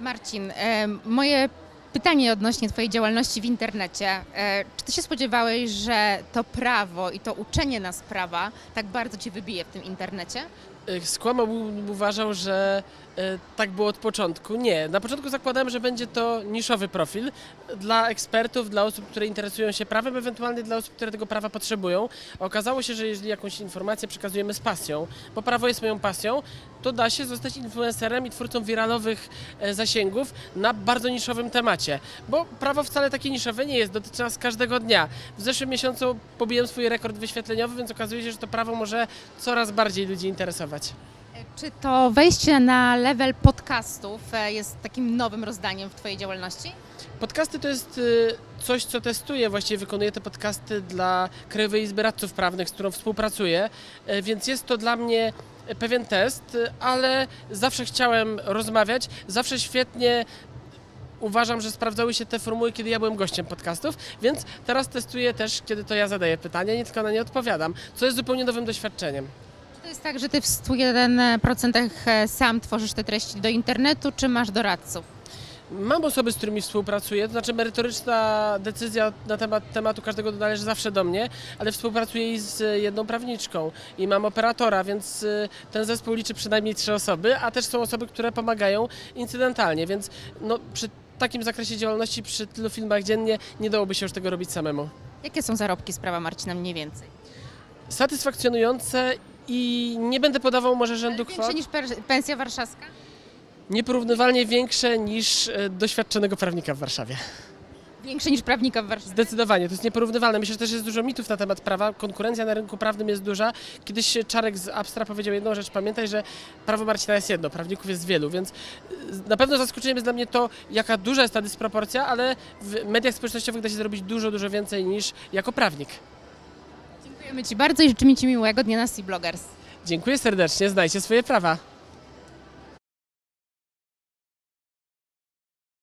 Marcin, e, moje pytanie odnośnie Twojej działalności w internecie. E, Czy Ty się spodziewałeś, że to prawo i to uczenie nas prawa tak bardzo Cię wybije w tym internecie? Y, Skłamałbym, uważał, że tak było od początku. Nie. Na początku zakładałem, że będzie to niszowy profil dla ekspertów, dla osób, które interesują się prawem, ewentualnie dla osób, które tego prawa potrzebują. Okazało się, że jeżeli jakąś informację przekazujemy z pasją, bo prawo jest moją pasją, to da się zostać influencerem i twórcą wiralowych e, zasięgów na bardzo niszowym temacie. Bo prawo wcale takie niszowe nie jest, dotyczy nas każdego dnia. W zeszłym miesiącu pobiłem swój rekord wyświetleniowy, więc okazuje się, że to prawo może coraz bardziej ludzi interesować. E, Czy to wejście na level podcastów e, jest takim nowym rozdaniem w Twojej działalności? Podcasty to jest y, coś, co testuję, właściwie wykonuję te podcasty dla Krajowej Izby Radców Prawnych, z którą współpracuję, y, więc jest to dla mnie pewien test, ale zawsze chciałem rozmawiać, zawsze świetnie uważam, że sprawdzały się te formuły, kiedy ja byłem gościem podcastów, więc teraz testuję też, kiedy to ja zadaję pytania, nie tylko na nie odpowiadam, co jest zupełnie nowym doświadczeniem. To jest tak, że Ty w 101% e, sam tworzysz te treści do internetu, czy masz doradców? Mam osoby, z którymi współpracuję, to znaczy merytoryczna decyzja na temat tematu każdego należy zawsze do mnie, ale współpracuję i z jedną prawniczką i mam operatora, więc y, ten zespół liczy przynajmniej trzy osoby, a też są osoby, które pomagają incydentalnie, więc no, przy takim zakresie działalności, przy tylu filmach dziennie nie dałoby się już tego robić samemu. Jakie są zarobki z prawa Marcina mniej więcej? Satysfakcjonujące i nie będę podawał może rzędu kwot, Większe niż per- pensja warszawska? nieporównywalnie większe niż y, doświadczonego prawnika w Warszawie. Większe niż prawnika w Warszawie. Zdecydowanie, to jest nieporównywalne. Myślę, że też jest dużo mitów na temat prawa. Konkurencja na rynku prawnym jest duża. Kiedyś Czarek z Abstra powiedział jedną rzecz. Pamiętaj, że prawo Marcina jest jedno, prawników jest wielu, więc y, na pewno zaskoczeniem jest dla mnie to, jaka duża jest ta dysproporcja, ale w mediach społecznościowych da się zrobić dużo, dużo więcej niż jako prawnik. Dziękujemy Ci bardzo i życzymy Ci miłego dnia na Sea Bloggers. Dziękuję serdecznie, znajcie swoje prawa.